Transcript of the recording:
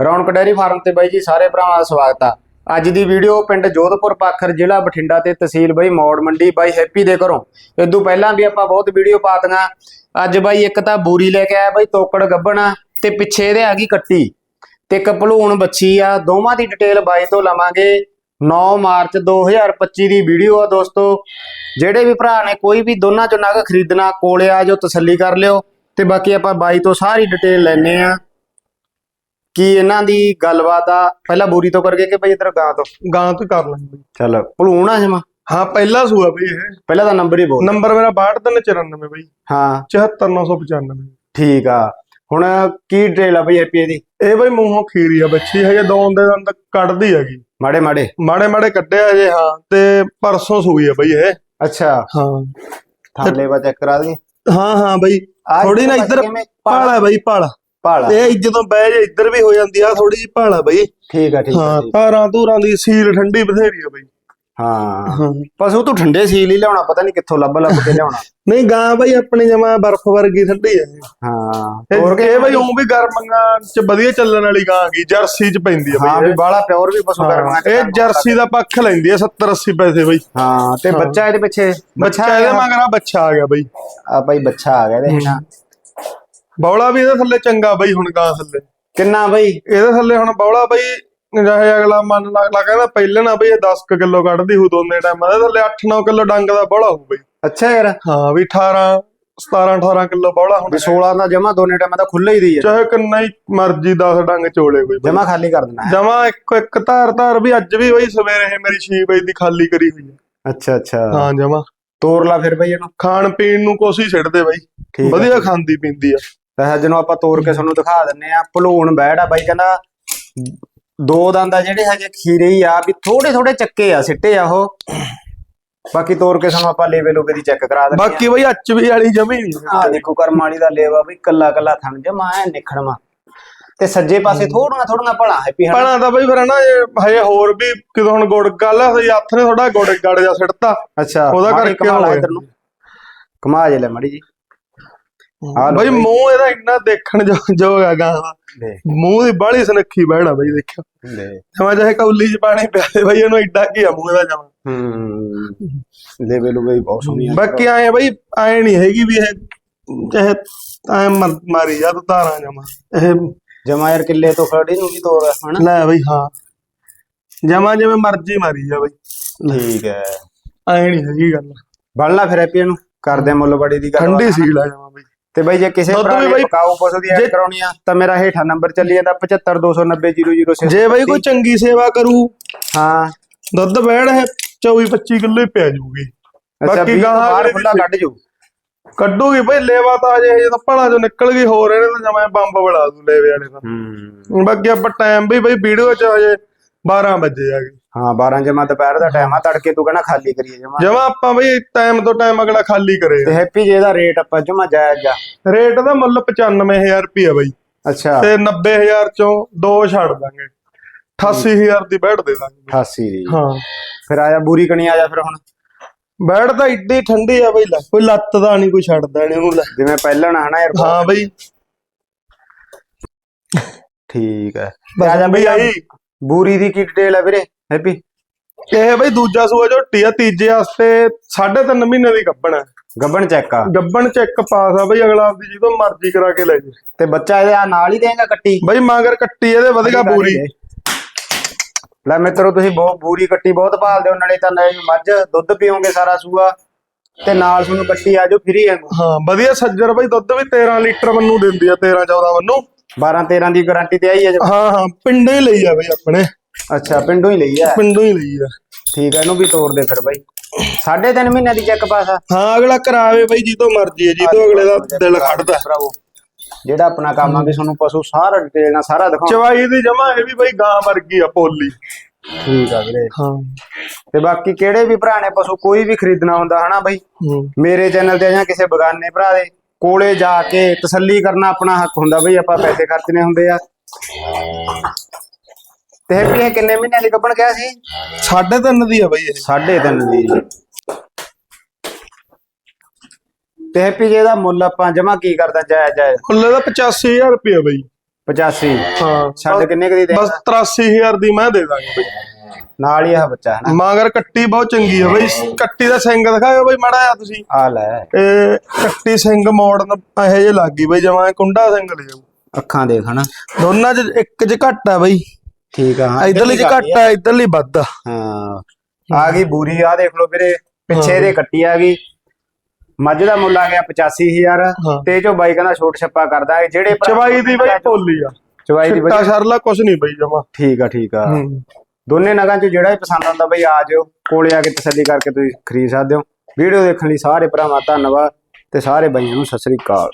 ਰੌਣਕ dairy farm ਤੇ ਬਾਈ ਜੀ ਸਾਰੇ ਭਰਾਵਾਂ ਦਾ ਸਵਾਗਤ ਆ। ਅੱਜ ਦੀ ਵੀਡੀਓ ਪਿੰਡ ਜੋਧਪੁਰ ਪਾਖਰ ਜ਼ਿਲ੍ਹਾ ਬਠਿੰਡਾ ਤੇ ਤਹਿਸੀਲ ਬਾਈ ਮੌੜ ਮੰਡੀ, ਬਾਈ ਹੈਪੀ ਦੇ ਘਰੋਂ। ਇਦੋਂ ਪਹਿਲਾਂ ਵੀ ਆਪਾਂ ਬਹੁਤ ਵੀਡੀਓ ਪਾਤੀਆਂ। ਅੱਜ ਬਾਈ ਇੱਕ ਤਾਂ ਬੂਰੀ ਲੈ ਕੇ ਆਇਆ ਬਾਈ, ਤੋਕੜ ਗੱਬਣਾ ਤੇ ਪਿੱਛੇ ਇਹਦੇ ਆ ਗਈ ਕੱਟੀ ਤੇ ਇੱਕ ਭਲੂਣ ਬੱਚੀ ਆ। ਦੋਵਾਂ ਦੀ ਡਿਟੇਲ ਬਾਈ ਤੋਂ ਲਵਾਂਗੇ 9 ਮਾਰਚ 2025 ਦੀ ਵੀਡੀਓ ਆ ਦੋਸਤੋ। ਜਿਹੜੇ ਵੀ ਭਰਾ ਨੇ ਕੋਈ ਵੀ ਦੋਨਾਂ ਚੋਂ ਨਗ ਖਰੀਦਣਾ, ਕੋਲੇ ਆ ਜੋ ਤਸੱਲੀ ਕਰ ਲਿਓ। ਤੇ ਬਾਕੀ ਆਪਾਂ ਬਾਈ ਤੋਂ ਸਾਰੀ ਡਿਟੇਲ ਲੈਣੇ ਆ। ਕੀ ਇਹਨਾਂ ਦੀ ਗੱਲਬਾਤ ਆ? ਪਹਿਲਾਂ ਬੂਰੀ ਤੋਂ ਕਰਕੇ ਕਿ ਬਈ ਇਧਰ ਗਾਂ ਤੋਂ? ਗਾਂ ਤੋਂ ਕਰ ਲਾਂਗੇ ਬਈ। ਚੱਲ ਭਲੂਣ ਜਮਾ? ਹਾਂ ਪਹਿਲਾ ਸੂਆ ਬਈ ਇਹ। ਪਹਿਲਾਂ ਤਾਂ ਨੰਬਰ ਹੀ ਬੋਲ। ਨੰਬਰ ਮੇਰਾ 62394 ਬਈ। ਹਾਂ। 74995 ਠੀਕ ਆ। ਹੁਣ ਕੀ ਡਿਟੇਲ ਆ ਬਈ ਹੈਪੀ ਇਹਦੀ ਇਹ ਬਈ ਮੂੰਹੋਂ ਖੀਰੀ ਆ ਬੱਚੀ ਹਜੇ ਦੋ ਦੇ ਦੰਦ ਕੱਢਦੀ ਹੈਗੀ। ਮਾੜੇ ਮਾੜੇ। ਮਾੜੇ ਮਾੜੇ ਕੱਢਿਆ ਹਜੇ ਹਾਂ। ਤੇ ਪਰਸੋਂ ਸੂਈ ਆ ਬਈ ਇਹ। ਅੱਛਾ। ਹਾਂ। ਥਾਲੇ ਵਾ ਚੈੱਕ ਕਰਾ ਦਈਏ। ਹਾਂ ਹਾਂ ਬਈ। ਥੋੜੀ ਨਾ ਇੱਧਰ ਪਾਲਾ ਬਈ ਪਾਲਾ। ਪਾਲਾ ਇਹ ਜਦੋਂ ਬਹਿ ਜੇ ਇੱਧਰ ਵੀ ਹੋ ਜਾਂਦੀ ਆ ਥੋੜੀ ਜਿਹੀ ਪਾਲਾ ਬਈ। ਠੀਕ ਆ ਠੀਕ ਆ ਹਾਂ ਠੀਕ। ਧਾਰਾਂ ਧੂਰਾਂ ਦੀ ਸੀਲ ਠੰਡੀ ਬਥੇਰੀ ਆ ਬਈ। ਹਾਂ। ਹਾਂ। ਪਸ਼ੂ ਤੂੰ ਠੰਡੇ ਸੀਲ ਹੀ ਲਿਆਉਣਾ ਪਤਾ ਨਹੀਂ ਕਿੱਥੋਂ ਲੱਭ ਲੱਭ ਕੇ ਲਿਆਉਣਾ। ਨਹੀਂ ਗਾਂ ਬਈ ਆਪਣੀ ਜਮਾ ਬਰਫ਼ ਵਰਗੀ ਠੰਡੀ ਆ। ਇਹ। ਹਾਂ ਹੋਰ ਇਹ ਬਈ ਉਹ ਵੀ ਗਰਮੀਆਂ ਚ ਵਧੀਆ ਚੱਲਣ ਵਾਲੀ ਗਾਂ ਗਈ ਜਰਸੀ ਚ ਪੈਂਦੀ ਆ ਹਾਂ ਬਈ ਵੀ ਬਾਲਾ ਪਿਓਰ ਵੀ ਪਸ਼ੂ ਕਰਨਾ ਇਹ ਜਰਸੀ ਦਾ ਪੱਖ ਲੈਂਦੀ ਆ 70 80 ਪੈਸੇ ਬਈ। ਹਾਂ ਤੇ ਬੱਚਾ ਇਹਦੇ ਪਿੱਛੇ? ਬੱਚਾ ਇਹਦੇ ਮਗਰ ਆ ਬੱਚਾ ਆ ਗਿਆ ਬਈ। ਆ ਭਾਈ ਬੱਚਾ ਆ ਗਿਆ ਇਹਦੇ ਬੌਲਾ ਵੀ ਇਹਦੇ ਥੱਲੇ ਚੰਗਾ ਬਈ ਹੁਣ ਗਾਂ ਥੱਲੇ। ਕਿੰਨਾ ਬਈ? ਇਹਦੇ ਥੱਲੇ ਹੁਣ ਬੌਲਾ ਬਈ ਚਾਹੇ ਅਗਲਾ ਮੰਨ ਲਾ ਕਹਿੰਦਾ ਪਹਿਲੇ ਨਾ ਬਈ ਇਹ 10 ਕਿਲੋ ਕੱਢਦੀ ਹੂ ਦੋਨੇ ਟਾਈਮ ਇਹਦੇ ਥੱਲੇ 8-9 ਕਿਲੋ ਡੰਗ ਦਾ ਬੌਲਾ ਹੋਊ ਬਈ। ਅੱਛਾ ਯਾਰ। ਹਾਂ ਵੀ 18 17 18 ਕਿਲੋ ਬੌਲਾ ਵੀ 16 ਦਾ ਜਮਾ ਦੋਨੇ ਟਾਈਮ ਦਾ ਖੁੱਲਾ ਹੀ ਦੀ ਹੈ ਚਾਹੇ ਕਿੰਨਾ ਹੀ ਮਰਜ਼ੀ 10 ਡੰਗ ਚੋਲੇ ਕੋਈ ਜਮਾ ਖਾਲੀ ਕਰ ਦੇਣਾ। ਜਮਾ ਇੱਕ ਇੱਕ ਧਾਰ ਧਾਰ ਵੀ ਅੱਜ ਵੀ ਬਈ ਸਵੇਰੇ ਇਹ ਮੇਰੀ 6 ਵਜੇ ਦੀ ਖਾਲੀ ਕਰੀ ਹੋਈ ਹੈ ਅੱਛਾ ਅੱਛਾ। ਹਾਂ ਜਮਾ। ਤੋਰ ਲਾ ਫਿਰ ਬਈ ਇਹਨੂੰ। ਖਾਣ ਪੀਣ ਨੂੰ ਕੋਸੀ ਛੱਡਦੇ ਬਾਈ। ਠੀਕ ਆ, ਵਧੀਆ। ਖਾਂਦੀ ਪੀਂਦੀ ਆ। ਤਾਂ ਜਿਹਨੂੰ ਆਪਾਂ ਤੋਰ ਕੇ ਤੁਹਾਨੂੰ ਦਿਖਾ ਦਿੰਨੇ ਆ ਭਲੂਣ ਬੈੜ ਆ ਬਾਈ ਕਹਿੰਦਾ ਦੋ ਦੰਦ ਆ ਜਿਹੜੇ ਹੈਗੇ ਖੀਰੇ ਹੀ ਆ ਵੀ ਥੋੜੇ ਥੋੜੇ ਚੱਕੇ ਆ ਸਿੱਟੇ ਆ ਉਹ। ਬਾਕੀ ਤੋਰ ਕੇ ਸਾਨੂੰ ਆਪਾਂ ਲੇਵੇ ਲੋਗੇ ਦੀ ਚੈੱਕ ਕਰਾ ਦਿੰਨੇ ਬਾਕੀ ਬਈ ਅੱਚ ਵੀ ਵਾਲੀ ਜਮੀ ਨਹੀਂ ਆ ਦੇਖੋ ਕਰਮਾਲੀ ਦਾ ਲੇਵਾ ਵੀ ਕੱਲਾ ਕੱਲਾ ਥਣ ਜਮਾ ਐ ਨਿਖੜਵਾ। ਤੇ ਸੱਜੇ ਪਾਸੇ ਥੋੜੀਆਂ ਥੋੜੀਆਂ ਭਲਾ ਹੈਪੀ ਹਨਾ? ਪਣਾ ਤਾਂ ਬਈ ਫਿਰ ਨਾ ਇਹ ਹਜੇ ਹੋਰ ਵੀ ਕਿਦੋਂ ਹੁਣ ਗੁੜ ਗੱਲ ਸਹੀ ਹੱਥ ਨੇ ਥੋੜਾ ਗੁੜ ਗੜ ਜਾ ਸਿੱਟਤਾ। ਅੱਛਾ ਉਹਦਾ ਕਰਕੇ ਹੋਇਆ। ਕਮਾ ਜੇ ਲੈ ਮੜੀ ਜੀ। ਆ ਲਓ ਬਈ ਬਈ। ਮੂੰਹ ਇਹਦਾ ਇੰਨਾ ਦੇਖਣ ਜੋ ਜੋ ਹੈਗਾ। ਮੂੰਹ ਦੀ ਬਾਹਲੀ ਸੁਨੱਖੀ ਬਹਿਣਾ ਬਈ ਦੇਖਿਓ। ਦੇ ਜਮਾ ਚਾਹੇ ਕੌਲੀ ਚ ਪਾਣੀ ਪਿਆ ਦੇ ਬਈ ਇਹਨੂੰ ਐਡਾ ਕੀ ਆ ਮੂੰਹ ਇਹਦਾ ਜਮਾ। ਹੂੰ। ਲੇਵੇ ਲੋਗੇ ਵੀ ਬਹੁਤ ਸੋਹਣੀ ਆ। ਬਾਕੀ ਆਏ ਬਈ ਆਏ ਨਹੀਂ ਹੈਗੀ ਵੀ ਇਹ ਚਾਹੇ ਐ ਮਾਰੀ ਜਾ ਤੂੰ ਧਾਰਾਂ ਜਮਾ। ਇਹ ਜਮਾ ਯਾਰ ਕਿੱਲੇ ਤੋਂ ਖੜੀ ਨੂੰ ਵੀ ਤੋਰ ਹਨਾ? ਲੈ ਬਈ ਹਾਂ। ਜਮਾ ਜਿਵੇਂ ਮਰਜ਼ੀ ਮਾਰੀ ਜਾ ਬਈ। ਠੀਕ ਹੈ ਐ ਨਹੀਂ ਹੈਗੀ ਗੱਲ। ਬਣਲਾ ਫਿਰ ਹੈਪੀ ਨੂੰ। ਕਰਦੇ ਮੁੱਲ ਬੜੀ ਦੀ ਗੱਲ। ਠੰਡੀ ਸੀਲ ਆ ਜਮਾ ਬਈ। ਤੇ ਬਈ ਜੇ ਕਿਸੇ ਦੁੱਧ ਭਰਾ ਵੀ ਨੇ ਪਕਾਉ ਪਸ਼ੂ ਦੀ ਐਡ ਜੇ- ਕਰਾਉਣੀ ਆ ਤਾਂ ਮੇਰਾ ਹੇਠਾਂ ਨੰਬਰ ਚੱਲੀ ਜਾਂਦਾ 75290006 ਜੇ ਬਈ ਕੋਈ ਚੰਗੀ ਸੇਵਾ ਕਰੂ ਹਾਂ। ਦੁੱਧ ਬੈੜ ਹੈ 24 25 ਕਿਲੋ ਹੀ ਪਿਆ ਜੂਗੀ। ਅੱਛਾ ਬਾਕੀ ਗਾਹਾਂ ਬਾਹਰ ਖੁੱਲਾ ਕੱਢ ਜੂ। ਕੱਢੂਗੀ ਬਈ ਲੇਵਾ ਤਾਂ ਅਜੇ ਜਦੋਂ ਭਲਾ ਜੋ ਨਿਕਲ ਗਈ ਹੋਰ ਇਹਨੇ ਤਾਂ ਜਮਾ ਬੰਬ ਬੜਾ ਦੂ ਲੇਵੇ ਵਾਲੇ ਦਾ ਹੂੰ। ਬਾਕੀ ਆਪਾਂ ਟਾਈਮ ਵੀ ਬਈ ਵੀਡੀਓ ਚ ਹਜੇ 12 ਵਜੇ ਆ ਗਏ। ਹਾਂ 12 ਜਮਾ ਦੁਪਹਿਰ ਦਾ ਟਾਈਮ ਆ ਤੜਕੇ ਤੂੰ ਕਹਿੰਦਾ ਖਾਲੀ ਕਰੀਏ ਜਮਾ। ਜਮਾ ਆਪਾਂ ਬਈ ਟਾਈਮ ਤੋਂ ਟਾਈਮ ਅਗਲਾ ਖਾਲੀ ਕਰੇ। ਤੇ ਹੈਪੀ ਜੇ ਦਾ ਰੇਟ ਆਪਾਂ ਜਮਾ ਜਾਇਜ਼ ਆ। ਰੇਟ ਦਾ ਮੁੱਲ 95000 ਰੁਪਏ ਬਈ। ਅੱਛਾ। ਤੇ 90000 ਚੋਂ ਦੋ ਛੱਡ ਦਾਂਗੇ। 88000 ਦੀ ਬੈਠ ਦੇ ਦਾਂਗੇ। 88 ਦੀ। ਹਾਂ। ਫਿਰ ਆਇਆ ਬੂਰੀ ਕਣੀ ਆ ਜਾ ਫਿਰ ਹੁਣ। ਬੈਠ ਤਾਂ ਇੱਡੀ ਠੰਡੀ ਆ ਬਈ ਲੈ ਕੋਈ ਲੱਤ ਦਾ ਨਹੀਂ ਕੋਈ ਛੱਡਦਾ ਨਹੀਂ ਉਹਨੂੰ ਲੈ। ਜਿਵੇਂ ਪਹਿਲਾਂ ਨਾ ਹਨਾ ਯਾਰ ਹਾਂ ਬਈ। ਠੀਕ ਹੈ ਆ ਜਾ ਬਈ ਬੂਰੀ ਦੀ ਕੀ ਡਿਟੇਲ ਹੈ ਵੀਰੇ? ਹੈਪੀ? ਇਹ ਬਈ ਦੂਜਾ ਸੂਆ ਝੋਟੀ ਆ ਤੀਜੇ ਵਾਸਤੇ 3.5 ਮਹੀਨੇ ਦੀ ਗੱਬਣ ਹੈ ਗੱਬਣ ਚੈੱਕ ਆ। ਗੱਬਣ ਚੈੱਕ ਪਾਸ ਆ ਬਈ ਅਗਲਾ ਆਪਦੀ ਜਦੋਂ ਮਰਜ਼ੀ ਕਰਾ ਕੇ ਲੈ ਜੇ। ਤੇ ਬੱਚਾ ਇਹਦੇ ਆ ਨਾਲ ਹੀ ਦੇਗਾ ਕੱਟੀ? ਬਈ ਮਗਰ ਕੱਟੀ ਇਹਦੇ ਵਧੀਆ ਬੂਰੀ। ਲੈ ਮਿੱਤਰੋ ਤੁਸੀਂ ਬਹੁਤ ਬੂਰੀ ਕੱਟੀ ਬਹੁਤ ਭਾਲਦੇ ਹੋ ਨਾਲੇ ਤਾਂ ਨਈ ਮੱਝ ਦੁੱਧ ਪੀਓਗੇ ਸਾਰਾ ਸੂਆ ਤੇ ਨਾਲ ਤੁਹਾਨੂੰ ਕੱਟੀ ਆ ਜੋ ਫਰੀ ਆ ਹਾਂ ਵਧੀਆ ਸੱਜਰ ਬਈ ਦੁੱਧ ਵੀ 13 ਲੀਟਰ ਮੈਨੂੰ ਦਿੰਦੀ ਆ 13 14 ਮੈਨੂੰ। 12 13 ਦੀ ਗਾਰੰਟੀ ਤੇ ਆਈ ਹੈ ਜੀ। ਹਾਂ ਹਾਂ ਪਿੰਡੋਂ ਲਈ ਆ ਬਈ ਆਪਣੇ। ਅੱਛਾ ਪਿੰਡੋਂ ਹੀ ਲਈ ਆ? ਪਿੰਡੋਂ ਹੀ ਲਈ ਆ। ਠੀਕ ਹੈ ਇਹਨੂੰ ਵੀ ਤੋੜ ਦੇ ਫਿਰ ਬਾਈ। ਸਾਢੇ ਤਿੰਨ ਮਹੀਨਿਆਂ ਦੀ ਚੈੱਕ ਪਾਸ ਆ? ਹਾਂ ਅਗਲਾ ਕਰਾਵੇ ਬਈ ਜਿੱਦੋਂ ਮਰਜ਼ੀ ਹੈ ਜਿੱਦੋਂ ਅਗਲੇ ਦਾ ਦਿਲ ਖੜਦਾ। ਭਰਾਵੋ। ਜਿਹੜਾ ਆਪਣਾ ਕੰਮ ਆ ਵੀ ਤੁਹਾਨੂੰ ਪਸ਼ੂ ਸਾਰਾ ਡਿਟੇਲ ਨਾਲ ਸਾਰਾ ਦਿਖਾਉਣਾ। ਚਵਾਈ ਦੀ ਜਮਾ ਇਹ ਵੀ ਬਈ ਗਾਂ ਵਰਗੀ ਆ ਪੋਲੀ। ਠੀਕ ਆ ਵੀਰੇ। ਹਾਂ। ਤੇ ਬਾਕੀ ਕਿਹੜੇ ਵੀ ਭਰਾ ਨੇ ਪਸ਼ੂ ਕੋਈ ਵੀ ਖਰੀਦਣਾ ਹੁੰਦਾ ਹਨਾ ਬਾਈ? ਮੇਰੇ ਚੈਨਲ ਤੇ ਜਾਂ ਕਿਸੇ ਬਗਾਨੇ ਭਰਾ ਦੇ ਕੋਲੇ ਜਾ ਕੇ ਤਸੱਲੀ ਕਰਨਾ ਆਪਣਾ ਹੱਕ ਹੁੰਦਾ ਬਈ ਆਪਾਂ ਪੈਸੇ ਖਰਚਨੇ ਹੁੰਦੇ ਆ। ਤੇ ਹੈਪੀ ਇਹ ਕਿੰਨੇ ਮਹੀਨਿਆਂ ਦੀ ਕੱਪਣ ਕਿਹਾ ਸੀ? ਸਾਢੇ ਤਿੰਨ ਦੀ ਆ ਬਈ ਇਹ। ਸਾਢੇ ਤਿੰਨ ਦੀ ਤੇ ਹੈਪੀ ਜੀ ਇਹਦਾ ਮੁੱਲ ਆਪਾਂ ਜਮਾ ਕੀ ਕਰਦਾ ਜਾਇਜ਼ ਜਾਇਜ਼? ਕੁੱਲੇ ਦਾ 85000 ਰੁਪਏ ਬਈ। 85 ਹਾਂ। ਛੱਡ ਕਿੰਨੇ ਕੁ ਦੀ ਦੇ ਬਸ 83000 ਦੀ ਮੈਂ ਦੇ ਦਾਂਗੇ ਬਈ। ਨਾਲ ਹੀ ਆ ਬੱਚਾ ਹਨਾ? ਮਗਰ ਕੱਟੀ ਬਹੁਤ ਚੰਗੀ ਆ ਬਈ। ਕੱਟੀ ਦਾ ਸਿੰਘ ਦਿਖਾਓ ਬਈ ਮਾੜਾ ਆ ਤੁਸੀਂ। ਆ ਲੈ। ਇਹ ਕੱਟੀ ਸਿੰਘ ਮੋੜਨ ਇਹੋ ਜਿਹੇ ਲੱਗ ਬਈ ਜਮਾਂ ਕੁੰਡਾ ਸਿੰਘ ਲੈ ਜਾਊ। ਅੱਖਾਂ ਦੇਖ ਹਨਾ? ਦੋਨਾਂ ਚ ਇੱਕ ਚ ਘੱਟ ਆ ਬਈ। ਠੀਕ ਆ ਹਾਂ ਇਧਰਲੀ ਚ ਘੱਟ ਆ। ਇਧਰਲੀ ਵੱਧ ਆ। ਹਾਂ ਆ ਗਈ ਬੂਰੀ ਆ ਦੇਖ ਲਓ ਵੀਰੇ ਪਿੱਛੇ ਦੇ ਕੱਟੀ ਆ ਗਈ। ਮੱਝ ਦਾ ਮੁੱਲ ਆ ਗਿਆ 85000 ਹਾਂ। ਤੇ ਜੋ ਬਾਈ ਕਹਿੰਦਾ ਛੋਟ ਛੱਪਾ ਕਰਦਾ ਹੈ ਜਿਹੜੇ ਚਵਾਈ ਦੀ ਬਈ ਭੋਲੀ ਆ। ਚਵਾਈ ਦੀ ਬਈ। ਸ਼ਰਲਾ ਕੁਛ ਨਹੀਂ ਬਈ ਜਮਾ। ਠੀਕ ਆ ਠੀਕ ਆ। ਦੋਨੇ ਨਗਾਂ ਚ ਜਿਹੜਾ ਪਸੰਦ ਆਉਂਦਾ ਬਈ ਆ ਜਾਓ। ਕੋਲੇ ਆ ਕੇ ਤਸੱਲੀ ਕਰਕੇ ਤੁਸੀਂ ਖਰੀਦ ਸਕਦੇ ਹੋ। ਵੀਡੀਓ ਦੇਖਣ ਲਈ ਸਾਰੇ ਭਰਾਵਾਂ ਦਾ ਧੰਨਵਾਦ ਤੇ ਸਾਰੇ ਬਾਈਆਂ ਨੂੰ ਸਤਿ ਸ੍ਰੀ ਅਕਾਲ।